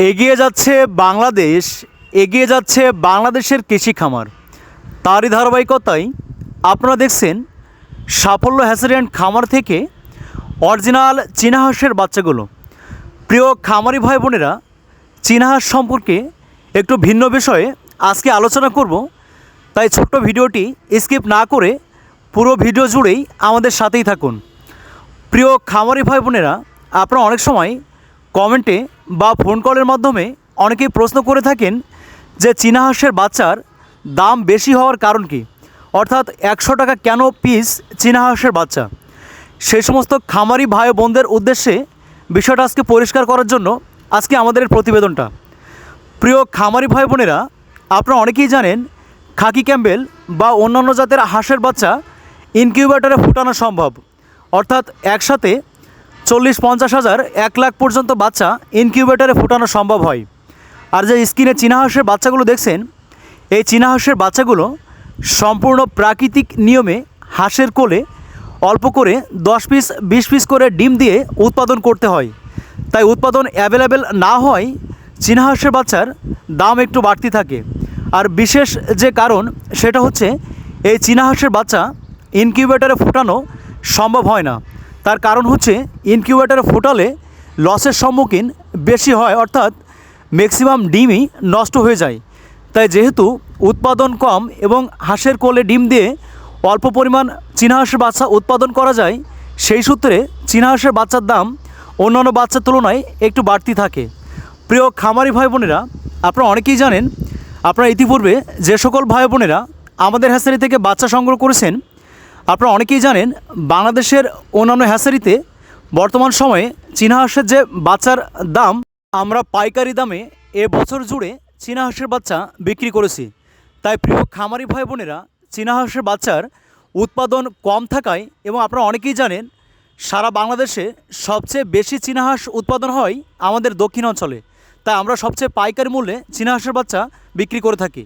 এগিয়ে যাচ্ছে বাংলাদেশ, এগিয়ে যাচ্ছে বাংলাদেশের কৃষি খামার। তারই ধারাবাহিকতায় আপনারা দেখছেন সাফল্য হ্যাসারিয়ান খামার থেকে অরিজিনাল চীনা হাঁসের বাচ্চাগুলো। প্রিয় খামারি ভাই বোনেরা চীনা হাঁস সম্পর্কে একটু ভিন্ন বিষয়ে আজকে আলোচনা করব, তাই ছোট্ট ভিডিওটি স্কিপ না করে পুরো ভিডিও জুড়েই আমাদের সাথেই থাকুন। প্রিয় খামারি ভাই বোনেরা, আপনারা অনেক সময় কমেন্টে বা ফোন কলের মাধ্যমে অনেকেই প্রশ্ন করে থাকেন যে চীনা হাঁসের বাচ্চার দাম বেশি হওয়ার কারণ কি? অর্থাৎ একশো টাকা কেন পিস চীনা হাঁসের বাচ্চা? সেই সমস্ত খামারি ভাই বোনদের উদ্দেশ্যে বিষয়টা আজকে পরিষ্কার করার জন্য আজকে আমাদের প্রতিবেদনটা। প্রিয় খামারি ভাই বোনেরা, আপনারা অনেকেই জানেন খাকি ক্যাম্বেল বা অন্যান্য জাতের হাঁসের বাচ্চা ইনকিউবেটরে ফুটানো সম্ভব। অর্থাৎ একসাথে চল্লিশ পঞ্চাশ হাজার এক লাখ পর্যন্ত বাচ্চা ইনকিউবেটরে ফোটানো সম্ভব হয়। আর যে স্কিনে চীনা হাঁসের বাচ্চাগুলো দেখছেন, এই চীনা হাঁসের বাচ্চাগুলো সম্পূর্ণ প্রাকৃতিক নিয়মে হাঁসের কোলে অল্প করে দশ পিস, বিশ পিস করে ডিম দিয়ে উৎপাদন করতে হয়। তাই উৎপাদন অ্যাভেলেবেল না হয়, চীনা হাঁসের বাচ্চার দাম একটু বাড়তি থাকে। আর বিশেষ যে কারণ, সেটা হচ্ছে এই চীনা হাঁসের বাচ্চা ইনকিউবেটরে ফোটানো সম্ভব হয় না। তার কারণ হচ্ছে ইনকিউবেটরে ফোটালে লসের সম্মুখীন বেশি হয়, অর্থাৎ ম্যাক্সিমাম ডিমই নষ্ট হয়ে যায়। তাই যেহেতু উৎপাদন কম এবং হাঁসের কোলে ডিম দিয়ে অল্প পরিমাণ চীনা হাঁসের বাচ্চা উৎপাদন করা যায়, সেই সূত্রে চীনা হাঁসের বাচ্চার দাম অন্যান্য বাচ্চার তুলনায় একটু বাড়তি থাকে। প্রিয় খামারি ভাই বোনেরা আপনারা অনেকেই জানেন, আপনারা ইতিপূর্বে যে সকল ভাই বোনেরা আমাদের হ্যাসারি থেকে বাচ্চা সংগ্রহ করেছেন আপনারা অনেকেই জানেন, বাংলাদেশের অন্যান্য হ্যাসারিতে বর্তমান সময়ে চীনা হাঁসের যে বাচ্চার দাম, আমরা পাইকারি দামে এ বছর জুড়ে চীনা হাঁসের বাচ্চা বিক্রি করেছি। তাই প্রিয় খামারি ভাই বোনেরা, চীনা হাঁসের বাচ্চার উৎপাদন কম থাকায় এবং আপনারা অনেকেই জানেন, সারা বাংলাদেশে সবচেয়ে বেশি চীনা হাঁস উৎপাদন হয় আমাদের দক্ষিণ অঞ্চলে। তাই আমরা সবচেয়ে পাইকারি মূল্যে চীনা হাঁসের বাচ্চা বিক্রি করে থাকি।